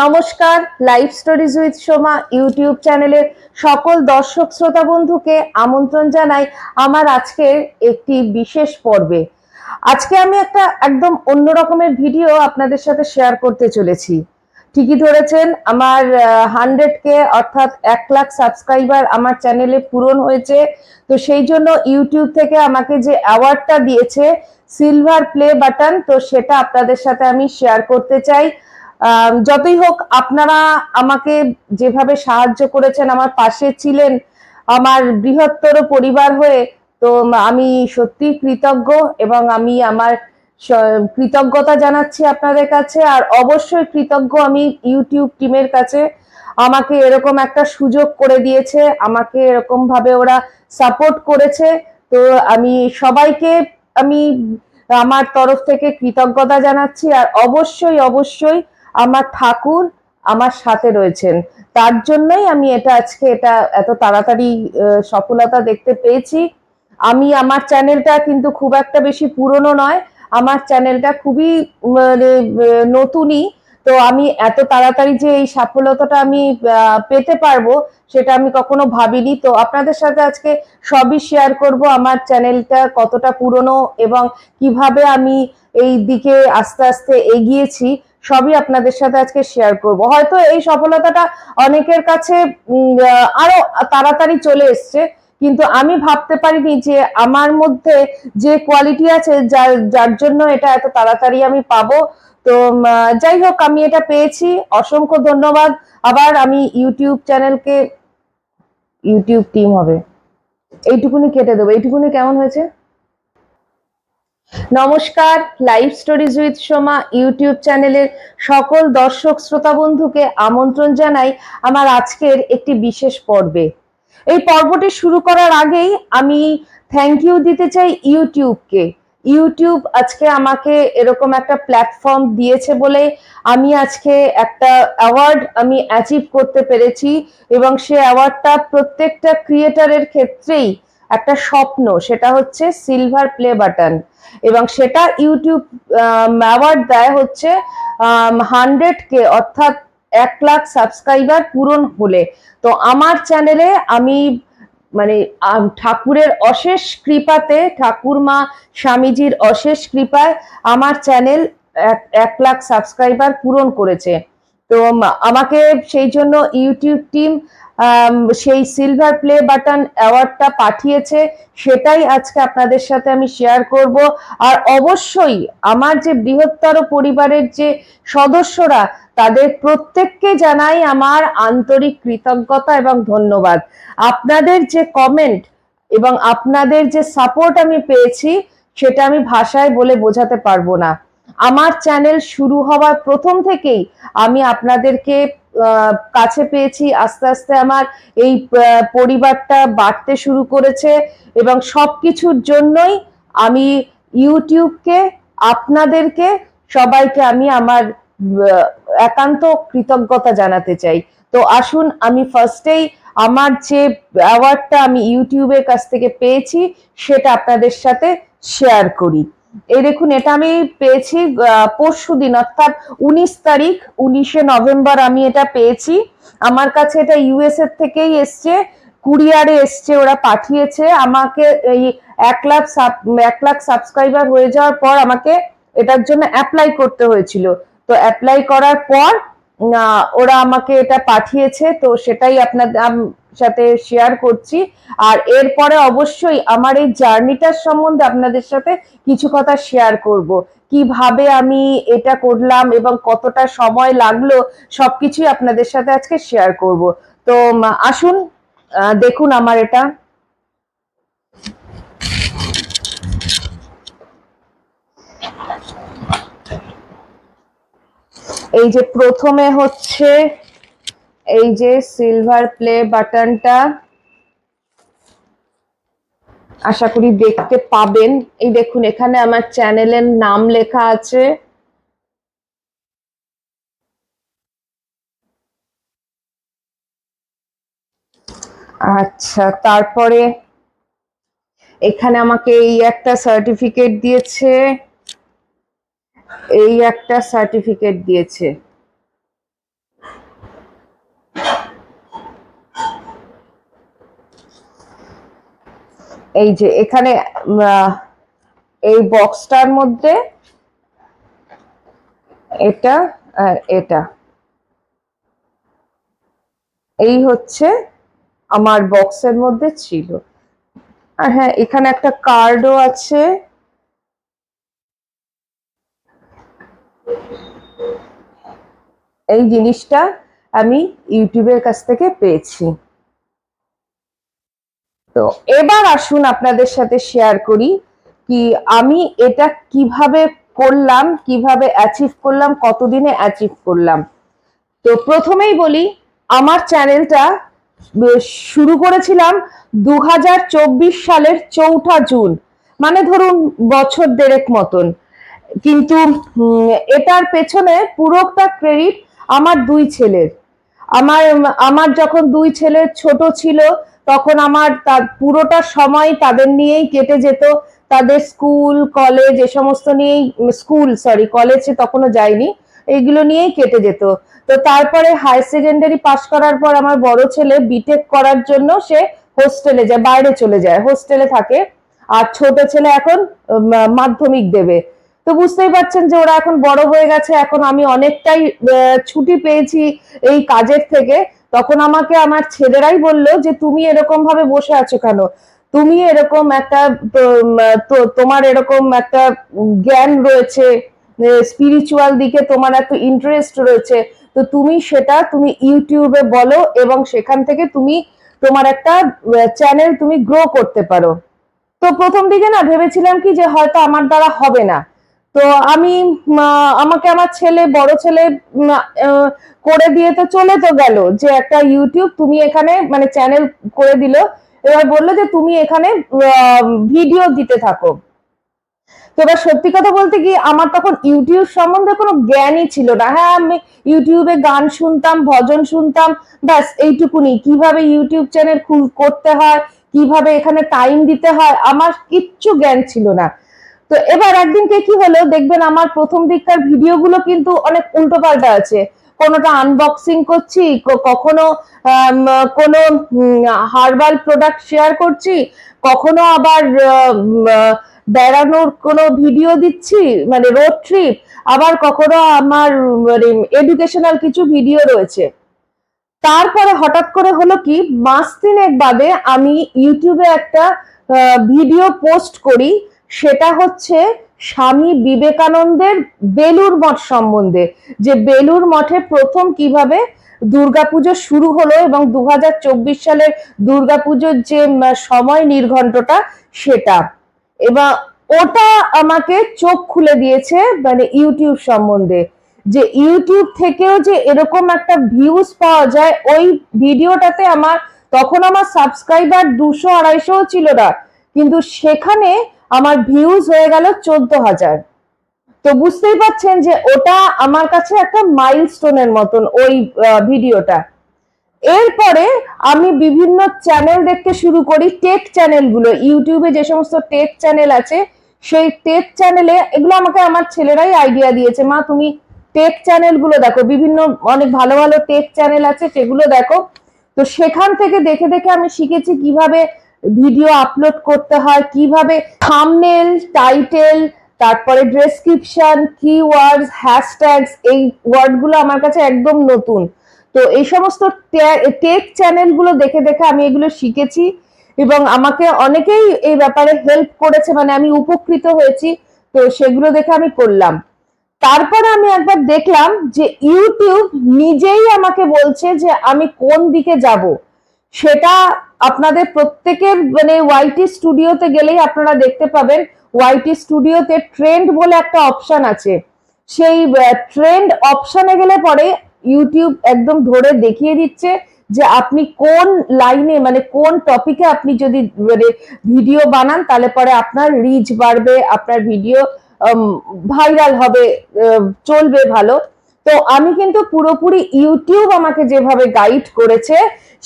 নমস্কার live stories with Soma YouTube চ্যানেলের সকল দর্শক শ্রোতা বন্ধুকে আমন্ত্রণ জানাই আমার আজকের একটি বিশেষ পর্বে। আজকে আমি একটা একদম অন্য রকমের ভিডিও আপনাদের সাথে শেয়ার করতে চলেছি। ঠিকই ধরেছেন, আমার হান্ড্রেড কে অর্থাৎ এক লাখ সাবস্ক্রাইবার আমার চ্যানেলে পূরণ হয়েছে। তো সেই জন্য ইউটিউব থেকে আমাকে যে অ্যাওয়ার্ডটা দিয়েছে সিলভার প্লে বাটন তো সেটা আপনাদের সাথে আমি শেয়ার করতে চাই। যতই হোক, আপনারা আমাকে যেভাবে সাহায্য করেছেন, আমার পাশে ছিলেন, আমার বৃহত্তর পরিবার হয়ে, তো আমি সত্যি কৃতজ্ঞ এবং আমি আমার কৃতজ্ঞতা জানাচ্ছি আপনাদের কাছে। আর অবশ্যই কৃতজ্ঞ আমি ইউটিউব টিমের কাছে। আমাকে এরকম একটা সুযোগ করে দিয়েছে, আমাকে এরকম ভাবে ওরা সাপোর্ট করেছে। তো আমি সবাইকে আমি আমার তরফ থেকে কৃতজ্ঞতা জানাচ্ছি। আর অবশ্যই অবশ্যই আমার ঠাকুর আমার সাথে রয়েছেন। তার জন্যই আমি এটা আজকে এটা এত তাড়াতাড়ি সফলতা দেখতে পেয়েছি। আমি আমার চ্যানেলটা কিন্তু খুব একটা বেশি পুরনো নয়, আমার চ্যানেলটা খুবই মানে নতুনই। তো আমি এত তাড়াতাড়ি যে এই সাফল্যতাটা আমি পেতে পারব সেটা আমি কখনো ভাবিনি। তো আপনাদের সাথে আজকে সবই শেয়ার করব আমার চ্যানেলটা কতটা পুরনো এবং কীভাবে আমি এই দিকে আস্তে আস্তে এগিয়েছি। সবই আপনাদের সাথে আজকে শেয়ার করব। হয়তো এই সফলতাটা অনেকের কাছে আরও তাড়াতাড়ি চলে এসছে, কিন্তু আমি ভাবতে পারিনি যে আমার মধ্যে যে কোয়ালিটি আছে, যার যার জন্য এটা এত তাড়াতাড়ি আমি পাবো। তো যাই হোক, আমি এটা পেয়েছি। অসংখ্য ধন্যবাদ। আবার আমি ইউটিউব চ্যানেলকে, ইউটিউব টিম হবে। এইটুকুনি কেটে দেবো। এইটুকুনি কেমন হয়েছে? নমস্কার live stories with Soma YouTube চ্যানেলের সকল দর্শক শ্রোতা বন্ধুকে আমন্ত্রণ জানাই আমার আজকের একটি বিশেষ পর্বে। এই পর্বটি শুরু করার আগেই আমি থ্যাংক ইউ দিতে চাই ইউটিউবকে। ইউটিউব আজকে আমাকে এরকম একটা প্ল্যাটফর্ম দিয়েছে বলে আমি আজকে একটা অ্যাওয়ার্ড আমি অ্যাচিভ করতে পেরেছি এবং সে অ্যাওয়ার্ডটা প্রত্যেকটা ক্রিয়েটারের ক্ষেত্রেই একটা স্বপ্ন, সেটা হচ্ছে সিলভার প্লে বাটন এবং সেটা ইউটিউব অ্যাওয়ার্ড দেয় হচ্ছে হান্ড্রেড কে অর্থাৎ এক লাখ সাবস্ক্রাইবার পূরণ হলে। তো আমার চ্যানেলে আমি মানে ঠাকুরের অশেষ কৃপাতে ঠাকুর মা স্বামীজির অশেষ কৃপায় আমার চ্যানেল এক- লাখ সাবস্ক্রাইবার পূরণ করেছে। তো আমাকে সেই জন্য ইউটিউব টিম সেই সিলভার প্লে বাটন অ্যাওয়ার্ডটা পাঠিয়েছে, সেটাই আজকে আপনাদের সাথে আমি শেয়ার করব। আর অবশ্যই আমার যে বৃহত্তর পরিবারের যে সদস্যরা, তাদের প্রত্যেককে জানাই আমার আন্তরিক কৃতজ্ঞতা এবং ধন্যবাদ। আপনাদের যে কমেন্ট এবং আপনাদের যে সাপোর্ট আমি পেয়েছি, সেটা আমি ভাষায় বলে বোঝাতে পারব না। আমার চ্যানেল শুরু হওয়ার প্রথম থেকেই আমি আপনাদেরকে কাছে পেয়েছি। আস্তে আস্তে আমার এই পরিবারটা বাড়তে শুরু করেছে এবং সব কিছুর জন্যই আমি ইউটিউবকে, আপনাদেরকে, সবাইকে আমি আমার একান্ত কৃতজ্ঞতা জানাতে চাই। তো আসুন, আমি ফার্স্টেই আমার যে অ্যাওয়ার্ডটা আমি ইউটিউবের কাছ থেকে পেয়েছি, সেটা আপনাদের সাথে শেয়ার করি। এই দেখুন, এটা আমি পেয়েছি পরশু দিন, অর্থাৎ উনিশ তারিখ, উনিশে নভেম্বর আমি এটা পেয়েছি। আমার কাছে এটা ইউএস এর থেকেই এসছে, কুরিয়ারে এসছে, ওরা পাঠিয়েছে। আমাকে এই এক লাখ এক লাখ সাবস্ক্রাইবার হয়ে যাওয়ার পর আমাকে এটার জন্য অ্যাপ্লাই করতে হয়েছিল। তো অ্যাপ্লাই করার পর ওরা আমাকে এটা পাঠিয়েছে, তো সেটাই আপনাদের সাথে শেয়ার করছি। আর এরপরে অবশ্যই আমার এই জার্নিটার সম্বন্ধে আপনাদের সাথে কিছু কথা শেয়ার করব। কীভাবে আমি এটা করলাম এবং কতটা সময় লাগল, সবকিছুই আপনাদের সাথে আজকে শেয়ার করব। তো আসুন দেখুন আমার এটা। এই যে প্রথমে হচ্ছে এই যে সিলভার প্লে বাটনটা আশা করি দেখতে পাবেন। এই দেখুন, এখানে আমার চ্যানেলের নাম লেখা আছে। আচ্ছা তারপরে এখানে আমাকে এই একটা সার্টিফিকেট দিয়েছে। এই একটা সার্টিফিকেট দিয়েছে। এই যে এখানে এই বক্সটার মধ্যে এটা আর এটা। এই হচ্ছে আমার বক্সের মধ্যে ছিল। আর হ্যাঁ এখানে একটা কার্ডও আছে। এই জিনিসটা আমি ইউটিউবের কাছ থেকে পেয়েছি। তো এবার আসুন আপনাদের সাথে শেয়ার করি কি আমি এটা কীভাবে করলাম, কীভাবে অ্যাচিভ করলাম, কতদিনে অ্যাচিভ করলাম। তো প্রথমেই বলি, আমার চ্যানেলটা শুরু করেছিলাম দু হাজার চব্বিশ সালের চৌঠা জুন মানে ধরুন বছর দেড়েক মতন। কিন্তু এটার পেছনে পুরোটা ক্রেডিট আমার দুই ছেলের। আমার আমার যখন দুই ছেলে ছোট ছিল, তখন আমার তার পুরোটা সময় তাদের নিয়েই কেটে যেত। তাদের স্কুল, কলেজ, এ সমস্ত নিয়েই, স্কুল সরি কলেজে তখনও যায়নি, এইগুলো নিয়েই কেটে যেত। তো তারপরে হায়ার সেকেন্ডারি পাশ করার পর আমার বড় ছেলে বিটেক করার জন্য সে হোস্টেলে যায়, বাইরে চলে যায়। হোস্টেলে থাকে। আর ছোট ছেলে এখন মাধ্যমিক দেবে। তো বুঝতেই পারছেন যে ওরা এখন বড় হয়ে গেছে, এখন আমি অনেকটাই ছুটি পেয়েছি এই কাজের থেকে। তখন আমাকে আমার ছেলেরাই বলল যে, তুমি এরকম ভাবে বসে আছো কেন? তুমি এরকম একটা তোমার এরকম একটা জ্ঞান রয়েছে স্পিরিচুয়াল দিকে তোমার এত ইন্টারেস্ট রয়েছে। তো তুমি সেটা তুমি ইউটিউবে বলো এবং সেখান থেকে তুমি তোমার একটা চ্যানেল তুমি গ্রো করতে পারো। তো প্রথম দিকে না ভেবেছিলাম কি যে হয়তো আমার দ্বারা হবে না। তো আমি আমাকে আমার ছেলে, বড় ছেলে করে দিয়ে তো চলে তো গেল যে একটা ইউটিউব তুমি এখানে মানে চ্যানেল করে দিল। এবার বলল যে তুমি এখানে ভিডিও দিতে থাকো। তো এবার সত্যি কথা বলতে কি আমার তখন ইউটিউব সম্বন্ধে কোনো জ্ঞানই ছিল না। হ্যাঁ আমি ইউটিউবে গান শুনতাম, ভজন শুনতাম, ব্যাস, এইটুকুনি। কীভাবে ইউটিউব চ্যানেল করতে হয়, কীভাবে এখানে টাইম দিতে হয়, আমার কিচ্ছু জ্ঞান ছিল না। তো এবার একদিনকে কি হলো দেখবেন আমার প্রথম দিককার ভিডিওগুলো কিন্তু অনেক উল্টো পাল্টা আছে। কোনোটা আনবক্সিং করছি কখনো কোনো হার্বাল প্রোডাক্ট শেয়ার করছি, কখনো আবার বেড়ানোর কোনো ভিডিও দিচ্ছি মানে রোড ট্রিপ আবার কখনো আমার মানে এডুকেশনাল কিছু ভিডিও রয়েছে। তারপরে হঠাৎ করে হলো কি, মাস তিনেক বাদে আমি ইউটিউবে একটা ভিডিও পোস্ট করি সেটা হচ্ছে স্বামী বিবেকানন্দের বেলুর মঠ সম্বন্ধে, যে বেলুর মঠে প্রথম কীভাবে দুর্গাপুজো শুরু হলো এবং দু হাজার চব্বিশ সালের দুর্গাপুজোর যে সময় নির্ঘণ্টটা সেটা। এবার ওটা আমাকে চোখ খুলে দিয়েছে মানে ইউটিউব সম্বন্ধে, যে ইউটিউব থেকেও যে এরকম একটা ভিউজ পাওয়া যায়, ওই ভিডিওটাতে আমার, তখন আমার সাবস্ক্রাইবার দুশো আড়াইশো ছিল না। কিন্তু সেখানে আমার ভিউজ হয়ে গেল চোদ্দ হাজার তো বুঝতেই পারছেন যে ওটা আমার কাছে একটা মাইলস্টোনের মতন ওই ভিডিওটা। এরপরে আমি বিভিন্ন চ্যানেল দেখতে শুরু করি টেক চ্যানেলগুলো ইউটিউবে যে সমস্ত টেক চ্যানেল আছে, সেই টেক চ্যানেলে এগুলো আমাকে আমার ছেলেরাই আইডিয়া দিয়েছে, মা, তুমি টেক চ্যানেলগুলো দেখো। বিভিন্ন অনেক ভালো ভালো টেক চ্যানেল আছে, সেগুলো দেখো। তো সেখান থেকে দেখে দেখে আমি শিখেছি কীভাবে ভিডিও আপলোড করতে হয়, কীভাবে থামনেল টাইটেল তারপরে ডেসক্রিপশন কিওয়ার্ডস হ্যাশট্যাগস এই ওয়ার্ডগুলো আমার কাছে একদম নতুন। তো এই সমস্ত টেক চ্যানেলগুলো দেখে দেখে আমি এগুলো শিখেছি এবং আমাকে অনেকেই এই ব্যাপারে হেল্প করেছে মানে আমি উপকৃত হয়েছি, তো সেগুলো দেখে আমি করলাম। তারপরে আমি একবার দেখলাম যে ইউটিউব নিজেই আমাকে বলছে যে আমি কোন দিকে যাব। সেটা আপনাদের প্রত্যেকের মানে ওয়াইটি স্টুডিওতে গেলেই আপনারা দেখতে পাবেন। ওয়াইটি স্টুডিওতে ট্রেন্ড বলে একটা অপশন আছে। সেই ট্রেন্ড অপশনে গেলে পরে ইউটিউব একদম ধরে দেখিয়ে দিচ্ছে যে আপনি কোন লাইনে মানে কোন টপিকে আপনি যদি মানে ভিডিও বানান, তাহলে পরে আপনার রিচ বাড়বে, আপনার ভিডিও ভাইরাল হবে চলবে ভালো। তো আমি কিন্তু পুরোপুরি ইউটিউব আমাকে যেভাবে গাইড করেছে,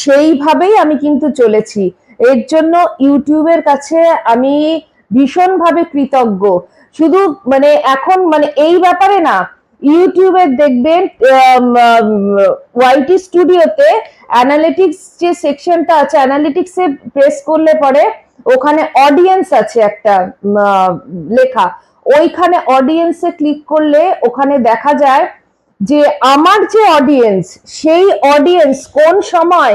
সেইভাবেই আমি কিন্তু চলেছি। এর জন্য ইউটিউবের কাছে আমি ভীষণভাবে কৃতজ্ঞ। শুধু মানে এখন মানে এই ব্যাপারে না, ইউটিউবে দেখবেন ওয়াইটি স্টুডিওতে অ্যানালিটিক্স যে সেকশনটা আছে অ্যানালিটিক্সে প্রেস করলে পরে ওখানে অডিয়েন্স আছে একটা লেখা। ওইখানে অডিয়েন্সে ক্লিক করলে ওখানে দেখা যায় যে আমার যে অডিয়েন্স সেই অডিয়েন্স কোন সময়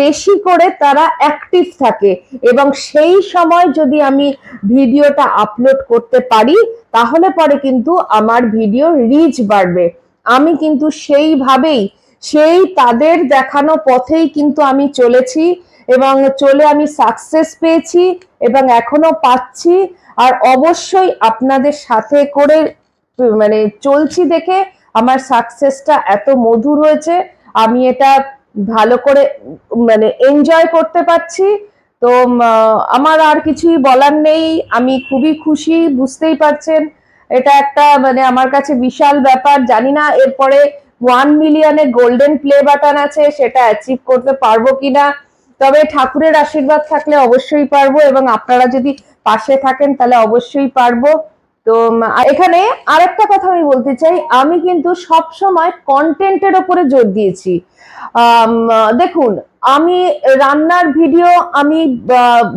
বেশি করে তারা অ্যাক্টিভ থাকে? এবং সেই সময় যদি আমি ভিডিওটা আপলোড করতে পারি, তাহলে পরে কিন্তু আমার ভিডিও রিচ বাড়বে। আমি কিন্তু সেইভাবেই, সেই তাদের দেখানো পথেই কিন্তু আমি চলেছি এবং চলে আমি সাকসেস পেয়েছি এবং এখনও পাচ্ছি। আর অবশ্যই আপনাদের সাথে করে মানে চলছি দেখে আমার সাকসেসটা এত মধুর হয়েছে, আমি এটা ভালো করে মানে এনজয় করতে পারছি। তো আমার আর কিছুই বলার নেই, আমি খুবই খুশি, বুঝতেই পারছেন। এটা একটা মানে আমার কাছে বিশাল ব্যাপার, জানি না এরপরে ওয়ান মিলিয়নে গোল্ডেন প্লে বাটন আছে, সেটা অ্যাচিভ করতে পারব কিনা। তবে ঠাকুরের আশীর্বাদ থাকলে অবশ্যই পারব এবং আপনারা যদি পাশে থাকেন, তাহলে অবশ্যই পারব। তো এখানে আরেকটা কথা আমি বলতে চাই, আমি কিন্তু সব সময় কন্টেন্টের ওপরে জোর দিয়েছি। দেখুন, আমি রান্নার ভিডিও আমি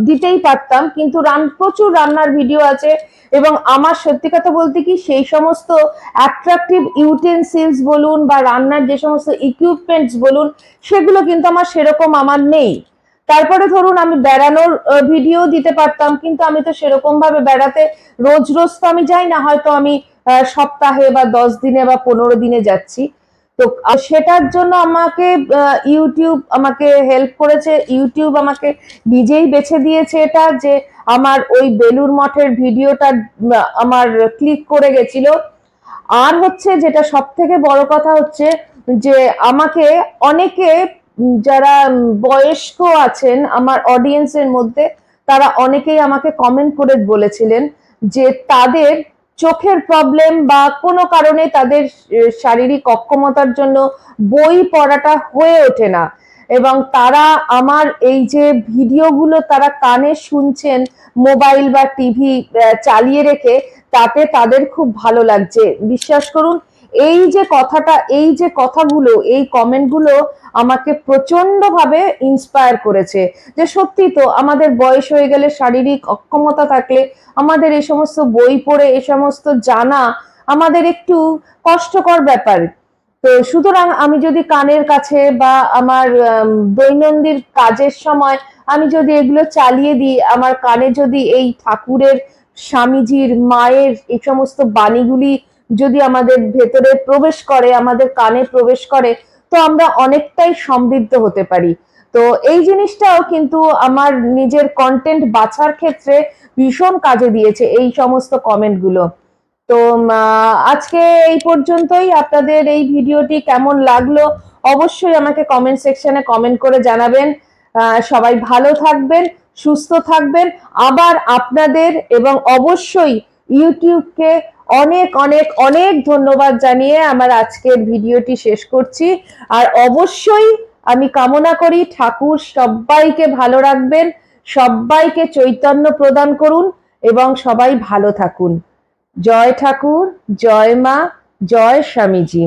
দিতেই পারতাম, কিন্তু রান, প্রচুর রান্নার ভিডিও আছে এবং আমার সত্যি কথা বলতে কি, সেই সমস্ত অ্যাট্রাকটিভ ইউটেন্সিলস বলুন বা রান্নার যে সমস্ত ইকুইপমেন্টস বলুন, সেগুলো কিন্তু আমার সেরকম আমার নেই। তারপরে ধরুন আমি বেড়ানোর ভিডিও দিতে পারতাম, কিন্তু আমি তো সেরকম ভাবে বেড়াতে রোজ রোজ তো আমি যাই না, হয়তো আমি সপ্তাহে বা দশ দিনে বা পনেরো দিনে যাচ্ছি। তো সেটার জন্য আমাকে ইউটিউব আমাকে হেল্প করেছে ইউটিউব আমাকে নিজেই বেছে দিয়েছে এটা যে আমার ওই বেলুর মঠের ভিডিওটা আমার ক্লিক করে গেছিল। আর হচ্ছে যেটা সব থেকে বড় কথা হচ্ছে যে আমাকে অনেকে যারা বয়স্ক আছেন আমার অডিয়েন্সের মধ্যে, তারা অনেকেই আমাকে কমেন্ট করে বলেছিলেন যে তাদের চোখের প্রবলেম বা কোনো কারণে তাদের শারীরিক অক্ষমতার জন্য বই পড়াটা হয়ে ওঠে না। এবং তারা আমার এই যে ভিডিওগুলো তারা কানে শুনছেন মোবাইল বা টিভি চালিয়ে রেখে, তাতে তাদের খুব ভালো লাগছে। বিশ্বাস করুন এই যে কথাটা, এই যে কথাগুলো, এই কমেন্টগুলো আমাকে প্রচণ্ড ভাবে ইন্সপায়ার করেছে যে সত্যি তো আমাদের বয়স হয়ে গেলে শারীরিক অক্ষমতা থাকলে আমাদের এই সমস্ত বই পড়ে, এই সমস্ত জানা আমাদের একটু কষ্টকর ব্যাপার। তো সুতরাং আমি যদি কানের কাছে বা আমার দৈনন্দিন কাজের সময় আমি যদি এগুলো চালিয়ে দিই, আমার কানে যদি এই ঠাকুরের স্বামীজির মায়ের এই সমস্ত বাণীগুলি যদি আমাদের ভেতরে প্রবেশ করে, আমাদের কানে প্রবেশ করে, তো আমরা অনেকটাই সমৃদ্ধ হতে পারি। তো এই জিনিসটাও কিন্তু আমার নিজের কন্টেন্ট বাছার ক্ষেত্রে ভীষণ কাজে দিয়েছে এই সমস্ত কমেন্টগুলো তো আজকে এই পর্যন্তই। আপনাদের এই ভিডিওটি কেমন লাগল অবশ্যই আমাকে কমেন্ট সেকশনে কমেন্ট করে জানাবেন। সবাই ভালো থাকবেন, সুস্থ থাকবেন। আবার আপনাদের এবং অবশ্যই ইউটিউবকে অনেক অনেক অনেক ধন্যবাদ জানিয়ে আমার আজকের ভিডিওটি শেষ করছি। আর অবশ্যই আমি কামনা করি, ঠাকুর সবাইকে ভালো রাখবেন, সবাইকে চৈতন্য প্রদান করুন এবং সবাই ভালো থাকুন। জয় ঠাকুর, জয় মা, জয় স্বামীজি।